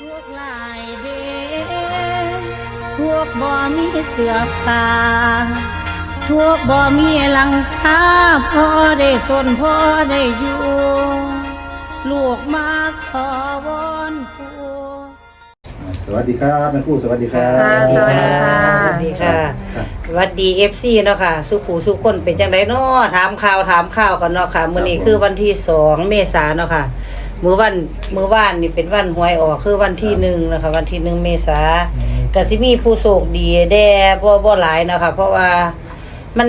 พวกลายเดพวกบ่มีเสื้อผ้าพวกบ่มีหลังคาพอได้สนพอได้อยู่ ลูกมาขอวอนผู้ สวัสดีครับแม่ครู่สวัสดีครับค่ะสวัสดีค่ะ สวัสดีค่ะครับสวัสดีเอฟซีเนาะค่ะสุขูสุขคนเป็นจังไดเนาะถามข่าวถามข่าวกันเนาะค่ะมื้อนี้คือวันที่สองเมษายนเนาะค่ะ มื้อวันมื้อวานนี่เป็นวันหวยออกคือวันที่หนึ่งนะคะ วันที่หนึ่งเมษาก็สิมีผู้โชคดีแด่บ่บ่หลายเนาะค่ะเพราะว่ามัน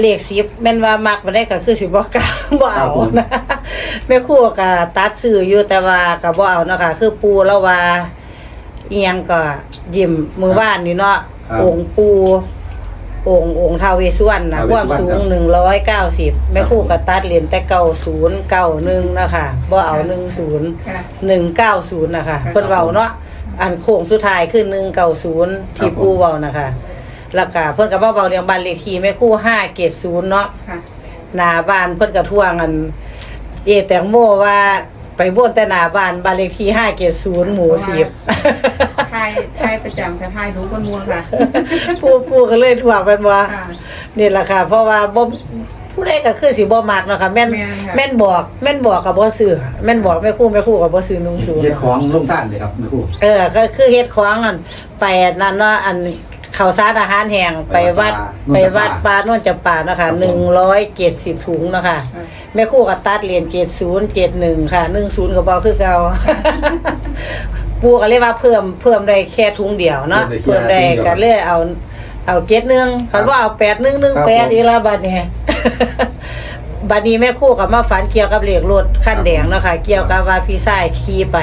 เลขสิบแม่นว่ามักบ่ได้ก็คือสิบ่กล้าบ่เอานะแม่ครูก็ตัดซื้ออยู่แต่ว่าก็บ่เอาเนาะค่ะคือปูแล้วว่าเอียงก็ยิ้มมือบ้านนี่เนาะครับองค์ปู องค์องค์ท้าวเวสสุวรรณนะท้าวเวสสุวรรณความสูครังบหนึ่งร้อยเก้าสิบแม่ครู่ครักับบตัดเหรียญแต่เก้าศูนย์เก้าหนึ่งนะคะบ่เอาหนึ่งศูนย์ค่ะหนึ่งเก้าศูนย์นะคะเพิ่นเว้าเนาะอันโค้งสุดท้ายคือหนึ่งเก้าศูนย์ที่ครับผมปูเว้านะคะแล้วก็เพิ่นก็บ่เว้าเรื่องบ้านเลขที่แม่ครู่ห้าเกตศูนย์เนาะค่ะหน้าบ้านเพิ่นก็ท่วงอัน เอแตงโมว่า ไปบ่นแต่หน้าบ้านบ้านเลขที่ห้าเกตศูนย์หมู่สิบทายทายประจำค่ะทายรู้กันมัวค่ะผู้ผู้ก็เลยถ่วงเป็นว่าค่ะ นี่แหละค่ะ เพราะว่าบ่ผู้ใดก็คือสิบ่มักเนาะค่ะแม่นแม่นค่ะ แม่นบอกแม่นบอกกับบ่ซื้อแม่นบอกแม่ครู่แม่ครู่กับบ่ซื้อนุ่งสูงเฮ็ดของลงท่านเลยครับแม่ครู่เออก็คือเฮ็ดของอันไปนั่นเนาะอัน ข้าวสารอาหารแห้งไปวัดไปวัดป่าโน่นจำปาเนาะค่ะ170ถุงเนาะค่ะค่ะแม่ครู่ก็ตัดเหรียญ70 71ค่ะ10ก็บ่คือเก่าปู่ก็เลยว่าเพิ่มเพิ่มได้แค่ถุงเดียวเนาะเพิ่มได้ก็เลยเอาเอาเจ็ดหนึ่งคันว่าเอาแปดหนึ่งหนึ่งแปดอีกแล้วบัดนี้บัดนี้แม่ครู่กับมาฝันเกี่ยวกับเลขรถขั้นแดงเนาะค่ะเกี่ยวกับว่าพี่ชายขี่ไป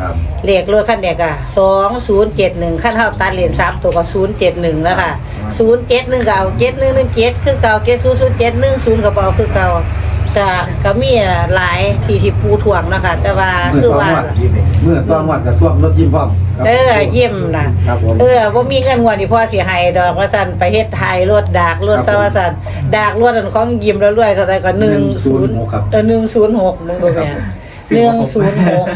ครับเลขรถขั้นแดงอะสองศูนย์เจ็ดหนึ่งขั้นเท่าตัดเหรียญสามตัวก็ศูนย์เจ็ดหนึ่งแล้วค่ะศูนย์เจ็ดหนึ่งก็เอาเจ็ดหนึ่งหนึ่งเจ็ดคือเก่าเจ็ดศูนย์ศูนย์เจ็ดหนึ่งศูนย์ก็เอาคือเก่าก็ก็มีหลายที่ที่ปูถ่วงเนาะคะแต่ว่าเมื่อคือต้องว่า วัดเมื่อต้องวัดกับท่วงรถยิ้มพร้อมครับ เออเยี่ยมนะครับผม เออว่ามีเงินงวดที่พ่อสิให้ดอกว่าสั่นไปเฮ็ดไทยรถดากรถครับซะว่าสั่นดากรถอันของยิ้มแล้วรวยเท่าใดก็10ครับ เออ106มึงดูแม่ครับ หนึ่งศูนย์หก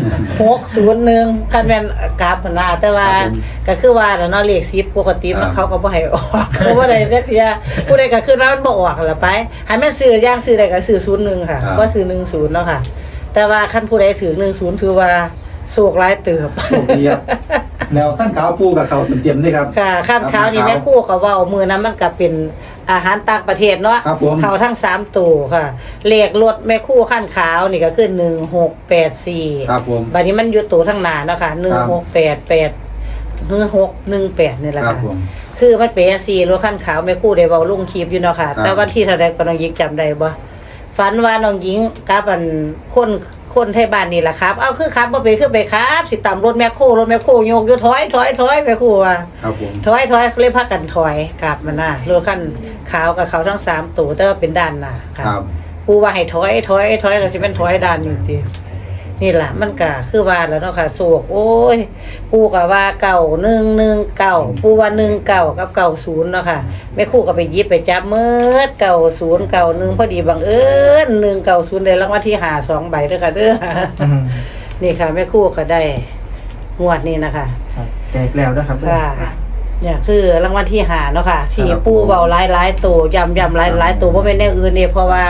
หกศูนย์หนึ่งคันแม่นกราฟมันน่ะแต่ว่าครับผมก็คือว่าแล้วเนาะเลข10ปกติมันครับเขาก็บ่ให้ออกเขาบ่ได้จักเที่ยผู้ใดก็คือว่ามันบ่ออกล่ะไปให้แม่นซื้อย่างซื้อได้ก็ซื้อ01ค่ะครับบ่ซื้อ10เนาะค่ะ แต่ว่าคันผู้ใดถือ10ถือว่าโชคร้ายเติบโชคดีครับแล้วท่านขาวปูกับเขาเตรียมๆด้วยครับค่ะข้ามขาวนี่แม่ครู่ก็เว้ามือนั้นมันก็เป็น อาหารต่างประเทศเนาะครับผม เขาทั้งสามตัวค่ะ เลขรถแม่ครู่ขั้นขาวนี่ก็คือหนึ่งหกแปดสี่ครับผม บัดนี้มันอยู่ตัวทั้งหนาเนาะค่ะหนึ่งหกแปดแปดหรือหกหนึ่งแปดนี่แหละครับค่ะผม คือมันเป็นสี่รถขั้นขาวแม่ครู่ได้เว้าลุงคลิปอยู่เนาะค่ะ ครับ แต่วันที่เท่าใดก็น้องหญิงจำได้บ่ฝันว่าน้องหญิงกับอันคน คนไทยบ้านนี่แหละครับ เอาคือครับบ่เป็นคือไปครับ สิตามรถแม่ครู่รถแม่ครู่โยกอยู่ถอยถอยถอยแม่ครู่ว่าครับผมถอยถอยเลยพักกันถอยกลับมาหน้ารถขั้นขาวกับเขาทั้งสามตัวแต่ว่าเป็นด้านหน้าครับปูว่าให้ถอยถอยถอยก็สิเป็นถอยด้านนี่ติ นี่แหละมันก็คือว่าแล้วเนาะค่ะโศกโอ้ย ปูก็ว่าเก่าหนึ่งหนึ่งเก่าปูว่าหนึ่งเก่ากับเก่าศูนย์เนาะค่ะแม่ครู่ก็ไปหยิบไปจับเมื่อเก่าศูนย์เก่าหนึ่งพอดีบังเอิญหนึ่งเก่าศูนย์ได้รางวัลที่หาสองใบเด้อค่ะเด้อนี่ค่ะแม่ครู่ก็ได้งวดนี้นะคะครับแตกแล้วนะครับค่ะเนี่ยคือรางวัลที่หาเนาะค่ะ ที่ครับปูเบาหลายหลายๆตัวยำยำหลายหลายๆตัวเพราะไม่นแน่อื่นเนี่ยเพราะว่า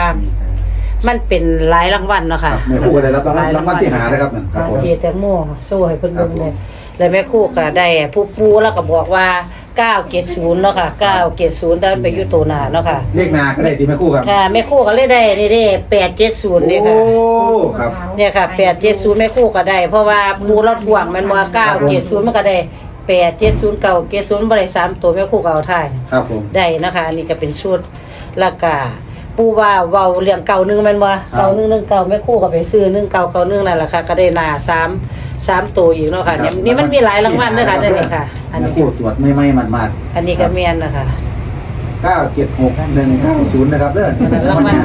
มันเป็นหลายรางวัลเนาะครัค่ะบแม่ครู่ได้รับรางวัลรางวัลที่หานะครับนั่นครับผม เจแตงโมโซ่ให้เพิ่นครัเบิ่บงผมเลยแล้วแม่ครู่ก็ได้ผู้ปูแล้วก็บอกว่า9เกศูนย์เนาะค่ะ9เกศูนย์แต่มันไปอยู่ตัวหน้าเนาะค่ะเลขนาก็ได้ที่แม่ครู่ครับค่ะแม่ครู่ก็เลยได้นี่เด้8 70นี่โอ้ค่ะครับ เนี่ยค่ะแปดเจ็ดศูนย์แม่ครู่ก็ได้ เพราะว่าปูเราถ่วงมันว่าเก้าเจ็ดศูนย์มันก็ได้แปดเจ็ดศูนย์เก้าเจ็ดศูนย์บริสามตัวแม่ครู่ก็เอาท่ายครับผม ได้นะคะ อันนี้ก็เป็นชุดแล้วก็ ปูว่าเว้าเรื่องเก่าหนึงแมันว่าเก่าหนึงหนึงเก่าแม่ครู่ก็ไปซื้อหนึงเก่าเก่าหนึงนั่นแหละค่ะ ก็ได้หนาสามสามตัวอีกเนาะค่ะเนี่ยนี่มันมีหลายรางวัลด้วยค่ะนี่ค่ะ อันแม่นี้ครู่ตรวจไม่ไม่มันมาดอันนี้ก็เมียนนะคะเก้าเจ็ดหกหนึ่งเก้าศูนย์นะครับเด้อรางวัล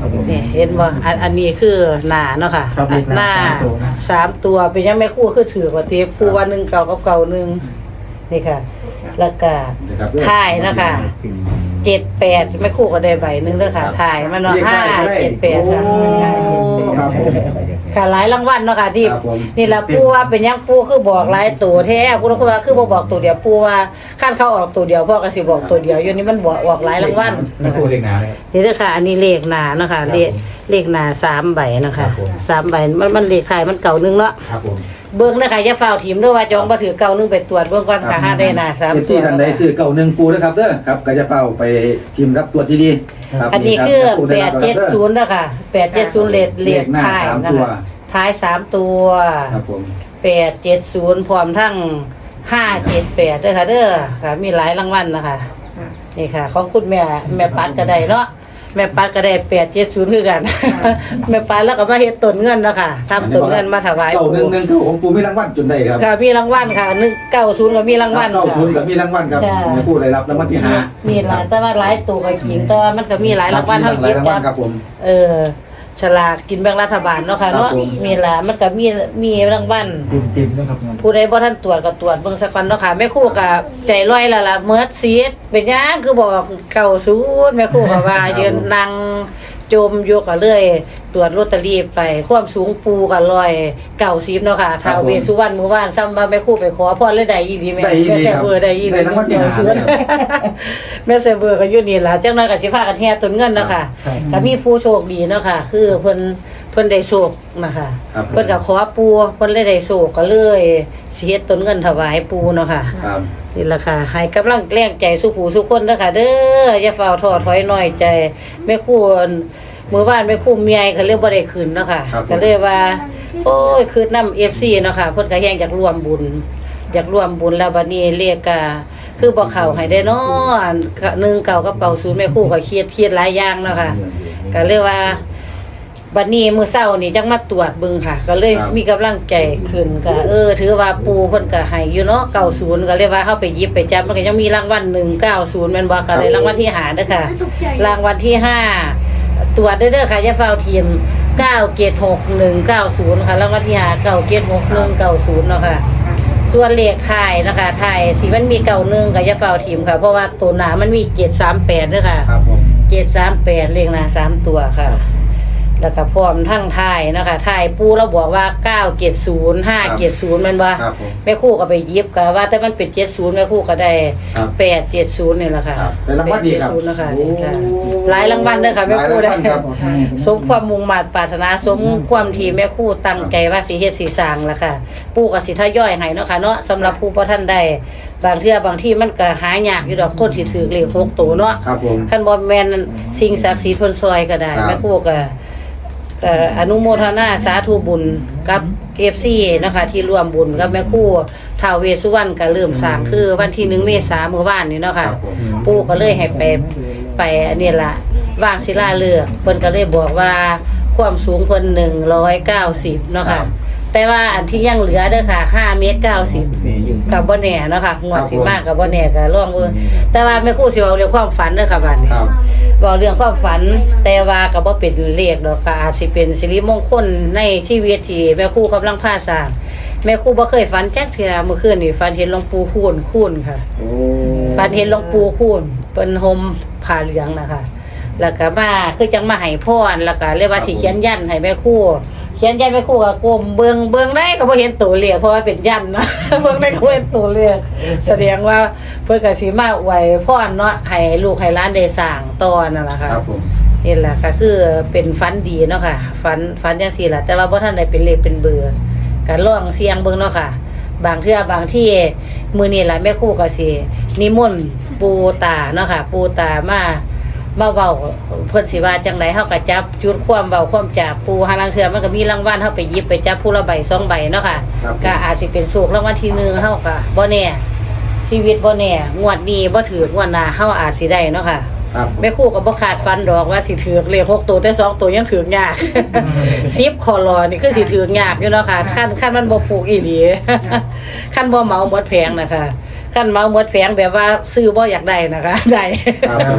ครับผมนี่เห็นบ่อันอันนี้คือหนาเนาะค่ะครับเลขหน้าหน้าสามตัวนะสามตัวเป็นยังไม่คู่คือถือกว่าเทปคู่ว่าหนึ่งเก่ากับเก่าหนึ่ง นี่ค่ะ แล้วก็นะครับเด้อถ่ายนะคะเจ็ดแปดไม่คู่ก็ได้ใบหนึ่งเด้อค่ะถ่ายมันเนาะเลขห้าได้ก็ได้เจ็ดแปดค่ะโอ้ครับผม ค่ะหลายรางวัลเนาะค่ะที่ครับผม นี่แหละปูว่าเป็นหยังปูคือบอกหลายตัวแท้ปูต้องคือว่าคือบ่บอกตัวเดียวปูว่าขั้นเขาออกตัวเดียวพ่อก็สิบอกตัวเดียวอยู่นี่มันบอกออกหลายรางวัลไม่พูดเรื่องหนาเลยนี่เด้อค่ะ อันนี้เลขหนาเนาะค่ะครับเลขเลขหนาสามใบเนาะครัค่ะบผม สามใบมันมันเลขท้ายมันเก่านึงเนาะ ครับผมเบิ่งเด้อค่ะอย่าฝ้าวถิ่มเด้อว่าจองบ่ถือเก่านึงไปตรวจเบิ่งก่อนค่ะหาได้หนาสามเอฟตัซีวท่านใดซื้อเก่าหนึ่งปูนะครับเด้อครับก็จะเป้าไปทีมรับตัวที่ดีครับอันนี้รับคือปูได้รับแล้วครับ870เด้อค่ะ870เลขเลขเลขหน้าท้ายสามนะตัว คะท้ายสามตัวครับผม แปดเจ็ดศูนย์พร้อมทั้งห้าเจ็ดแปดด้วยค่ะเด้อค่ะ มีหลายรางวัลนะคะค่ะนี่ค่ะ ของคุณแม่แม่ปัดก็ได้เนาะ แม่ปัดก็ได้แปดเจ็ดศูนย์คือกัน แม่ปัดแล้วก็มาเฮ็ดต้นเงินเนาะค่ะทำต้นเงินมาถวายเก่าหนึ่งปู่หนึ่งเก่าของปูมีรางวัลจนได้ครับค่ะมีรางวัลค่ะหนึ่งเก้าศูนย์ก็มีรางวัลเก้าค่ะศูนย์กับมีรางวัลครับจ้ะในผู้ได้รับรางวัลที่ห้านี่หลายแต่ว่าหลายตัวก็กินแต่ว่ามันก็มีหลายรางวัลคเท่าบมีหลายเก็บรางวักัลนครับผม เออ ฉลากกินแบ่งรัฐบาลเนาะค่ะเนาะครับผม มีละมันก็มีมีรางวัล เต็มเต็มๆนะครับงานผู้ใดบ่ทันตรวจก็ตรวจเบิ่งสักก่อนเนาะค่ะแม่ครู่ก็ใจลอยแล้วล่ะเมิดซีดเป็นหยังคือบอกเก่าศูนย์แม่ครู่ก็ว่ายืนนั่งจมอยู่ก็เลย ตรวจลอตเตอรี่ไปความสูงปูก็ลอยเก่าซีบเนาะค่ะท้าวเวสสุวรรณมื้อวานซ้ำว่าแม่ครู่ไปขอพรเลยได้อีหลีแม่ได้อีหลีแม่แซ่ครับเบอร์ได้อีหลีได้รางวัลที่ห้าเลยครับแม่แซ่เบอร์ก็อยู่นี่ล่ะจังน้อยก็สิพากันแห่ต้นเงินเนาะค่ะครับ ก็มีผู้โชคดีเนาะค่ะคือเพิ่นเพิ่นได้โชคนะคะครับเพิ่นก็ขอปูเพิ่นเลยได้โชคก็เลยสิเฮ็ดต้นเงินถวายปูเนาะค่ะ ครับนี่ล่ะค่ะให้กำลังแรงใจสู้ผู้สู้คนเด้อค่ะ เด้ออย่าเฝ้าท้อถอยน้อยใจแม่ครู มื้อวานแม่ครูเมียเขาเรียกบ่ได้ขึ้นเนาะค่ะครับผม ก็เลยว่า โอ้ยคือนำ FC เนาะค่ะเพิ่นก็แฮงอยากร่วมบุญอยากร่วมบุญแล้วบัดนี้เรียกก็คือบ่เข้าให้ได้เนาะหนึ่งเก่ากับเก่าศูนย์แม่ครูก็เครียดเครียดหลายอย่างเนาะค่ะ ก็เลยว่าบัดนี้มื้อเช้านี่จังมาตรวจเบิ่งค่ะ ก็เลยครับมีกำลังใจขึ้นก็เออ ถือว่าปูเพิ่นก็ให้อยู่เนาะ90ก็เลยว่าเฮาไปหยิบไปจับมันก็ยังมีรางวัล190แม่นบ่ก็ได้รางวัลที่ห้าเด้อค่ะ รางวัลที่ห้า ตรวจเด้อเด้อค่ะอย่าเฝ้าทีม976190ค่ะรางวัลที่ห้า976190เนาะค่ะ ส่วนเลขถ่ายนะคะถ่ายที่มันมีเก่าหนึ่งกับยาเฝ้าทีมค่ะ เพราะว่าตัวหนามันมีเจ็ดสามแปดด้วยค่ะครับผมเจ็ดสามแปดเลขหนาสามตัวค่ะ แล้วก็พร้อมทั้งถ่ายนะคะถ่ายปูเราบอกว่าเก้าเจ็ดศูนย์ห้าเจ็ดศูนย์มันว่าครับผมแม่ครู่ก็ไปยิบก็ว่าแต่มันเป็นเจ็ดศูนย์แม่ครู่ก็ได้ครับ แปดเจ็ดศูนย์นี่แหละค่ะครับแต่รางวัลดีครับ870นะคะนี่ค่ะหลายรางวัลเลยค่ะแม่ครู่หลายได้รางวัลครับ สมความมุ่งมั่นปรารถนาสมความที่แม่ครู่ตั้งใจว่าสิเฮ็ดสิสร้างล่ะค่ะ ปู่ก็สิทยอยให้เนาะค่ะเนาะสำหรับผู้บ่ทันได้บางเทื่อบางที่มันก็หายากอยู่ดอกคนที่ถือเลขหกตัวเนาะ ครับผมคันบ่แม่นสิ่งศักดิ์สิทธิ์เพิ่นซอยก็ได้ครับ แม่ครู่ก็ ก็อนุโมทนาสาธุบุญกับ FC นะคะ ที่ร่วมบุญกับแม่ครู่ท้าวเวสสุวรรณก็เริ่มสร้างคือวันที่1เมษายนเมื่อวานนี้เนาะครัค่ะบผม ปู่ก็เลยให้ไปไปอันนี้ละวางศิลาเลือกเพิ่นก็เลยบอกว่าความสูงเพิ่นหนึ่งร้อยเก้าสิบเนาะครัค่ะบ แต่ว่าอันที่ยังเหลือเด้อค่ะห้าเมตรเก้าสิบกับบ่แน่เนาะค่ะงวดสิมากกับบ่แน่ก็ลองเบิ่งแต่ว่าแม่ครูสิเว้าเรื่องความฝันเด้อค่ะบัดนี้ ครับเว้าเรื่องความฝันแต่ว่าก็บ่เป็นเลขดอกค่ะอาจสิเป็นสิริมงคลในชีวิตที่แม่ครูกำลังพาสร้างแม่ครูบ่เคยฝันจักเทื่อเมื่อคืนนี่ฝันเห็นหลวงปู่คูณคูณค่ะโอ้ฝันเห็นหลวงปู่คูณเป็นห่มผ้าเหลืองนะคะแล้วก็มาคือจังมาให้พรแล้วก็เรียกว่าสิเขียนยันให้แม่ครู่ เขียนยันแม่ครู่ก็กลมเบิ่งเบิ่งได้ก็บ่เห็นตัวเลขเพราะว่าเป็นยันนะเบิ่งได้ก็บ่เห็นตัวเลขแสดงว่าเพิ่นก็สิมาอวยพรเนาะให้ลูกให้หลานได้สร้างต่อนั่นล่ะค่ะครับผมนี่แหละก็คือเป็นฝันดีเนาะค่ะฝันฝันจังซี่ล่ะแต่ว่าบ่ทันได้เป็นเลขเป็นเบอร์ก็ลองเสี่ยงเบิ่งเนาะค่ะ บางเทื่อบางที่มื้อนี้ล่ะแม่ครูก็สินิมนต์ปูตาเนาะค่ะ ปูตามา มาเว้าเพิ่นสิว่าจังไดเฮาก็จับจุดความเว้าความจากปูหาลางเทื่อมันก็มีรางวัลเฮาไปหยิบไปจับผู้ละใบสองใบเนาะค่ะครับ ก็อาจสิเป็นโชครางวัลที่หนึ่งเฮาก็บ่แน่ชีวิตบ่แน่งวดนี้บ่ถืองวดหน้าเฮาอาจสิได้เนาะค่ะครับผมแม่ครู่ก็บ่ขาดฟันดอกว่าสิถือเลขหกตัวแต่สองตัวยังถือยากซิปคอรอนี่คือสิถือยากอยู่เนาะค่ะขั้นขั้นมันบ่ฟูกอีหลีขั้นบ่เหมาหมดแผงนะคะ ขั้นเหมาหมดแผงแบบว่าซื้อบ่อยากได้นะคะได้ครับผม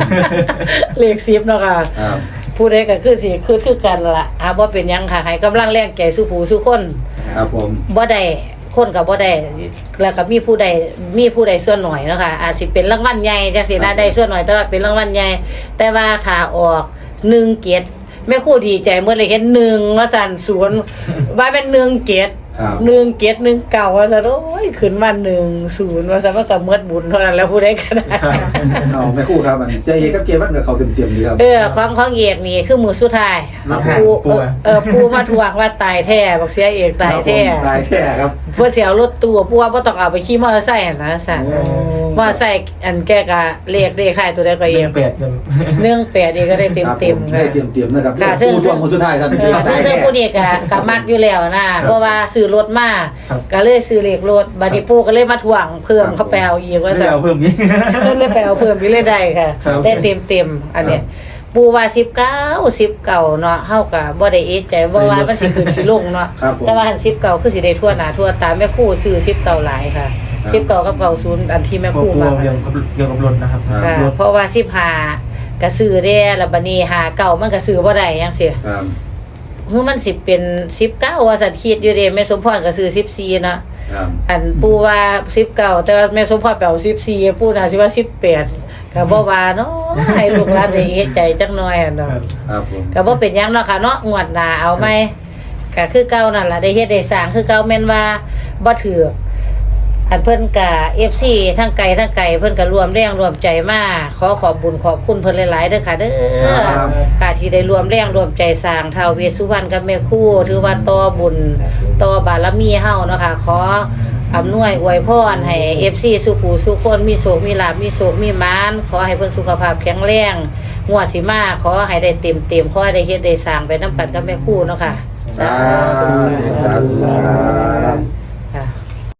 เลขซิปเนาะค่ะ ครับผู้ใดก็คือสิคือคือกันล่ะอาบ่เป็นหยังค่ะให้กำลังแรงใจสู้ผู้สู้คนครับผมบ่ได้คนกับบ่ได้แล้วก็มีผู้ใดมีผู้ใดส่วนหน่อยเนาะค่ะอาจสิเป็นรางวัลใหญ่จังซี่นะได้ส่วนหน่อยแต่ว่าเป็นรางวัลใหญ่แต่ว่าถ้าออก1เกียรติแม่ครู่ดีใจเมื่อเลยเห็นหนึ่งว่าสั่นศูนย์ว่าเป็นหนึ่งเกต ครับหนึ่งเกตหนึ่งเก่าว่าสั่นโอ้ยขึ้นมาหนึ่งศูนย์ว่าสั่นว่ากับเมื่อบุญเท่านั้นแล้วผู้ใดก็ได้เอาแม่ครู่ครับมันเสียเอกกับเกวันกับเขาเต็มๆดีครับ เออของของเอกนี่คือมือสุดท้ายครับปูปูเออเออปูมาทวงว่าตายแท้บอกเสียเอกตายแท้ครับผมตายแท้ครับ เพื่อเสียรถตู้ปูว่าบ่ต้องเอาไปขี่มอเตอร์ไซค์หั่นนะสั่นโอ้ มอเตอร์ไซค์อันแกก็เลขเด้ขายตัวใดก็เอเรื่องงแปดกัน เนื่องแปดเองก็ได้เต็มครับเต็มผๆได้ค่ะ เตรียมๆนะครับค่ะ ผู้ทวงคนสุดท้ายครับเออตายเรื่แท้องผู้นี้ก็ก็มักอยู่แล้วนะ เพราะว่าซื้อรถมาครับ ก็เลยซื้อเลขรถบัดนี้ปู่ก็เลยมาทวงเพิ่มเขาไปเอาอีกว่าไม่ซั่น เอาเพิ่มนี้เพิ่นเลยไปเอาเพิ่มไปเลยได้ค่ะครับได้เต็มเต็มๆอันเนี้ยปูว่าสิบเก้าสิบเก่าเนาะเฮากับบ่ได้เอะใจบ่ว่ามันสิขึ้นสิลงเนาะครับผมแต่ว่าหันสิบเก่าคือสิได้ทั่วหน้าทั่วตาแม่ครู่ซื้อสิบเก่าหลายค่ะครับ สิบเก่ากับเก่าศูนย์อันที่แม่พควกรู่ตัวมาเกี่ยวกับเกี่ยวกับรถนะครับครับ ค่ะรถเพราะว่าสิบห้าก็ซื้อได้แล้วบัดนี้หาเก่ามันก็ซื้อบ่ได้จังซี่ครับ คือมันสิเป็นสิบเก้าว่าสัตว์คิดอยู่เด้แม่สมพรก็ซื้อสิบสี่เนาะครับอันปูว่าสิบเก้าแต่ว่าแม่สมพรแปลสิบสี่ปูน่าสิว่าสิบแปดก็บ่ว่าเนาะให้ลูกหลานได้เฮ็ดใจจักหน่อยอะเนาะครับครับผมก็บ่เป็นหยังเนาะค่ะเนาะงวดหน้าเอาไหมก็คือเก่านั่นล่ะได้เฮ็ดได้สร้างคือเก่าแม่นว่าบ่ถือ อันเพิ่นกะ FC ทั้งไกลทั้งไกลเพิ่นก็รวมแรงรวมใจมาขอขอบบุญขอบคุณเพิ่นหลายๆเด้อค่ะเด้อครับ ค่ะที่ได้รวมแรงรวมใจสร้างท้าวเวสสุวรรณกับแม่ครู่ถือว่าต่อบุญต่อบารมีเฮาเนาะค่ะขออำนวยอวยพรให้ FC สุขูสุขคนมีโศกมีลาภมีโศกมีหมานขอให้เพิ่นสุขภาพแข็งแรงงวดสิมาขอให้ได้เต็มเต็มๆขอให้ได้เฮ็ดได้สร้างไปนํกันกับแม่ครู่เนาะค่ะ สาธุสาธุครับ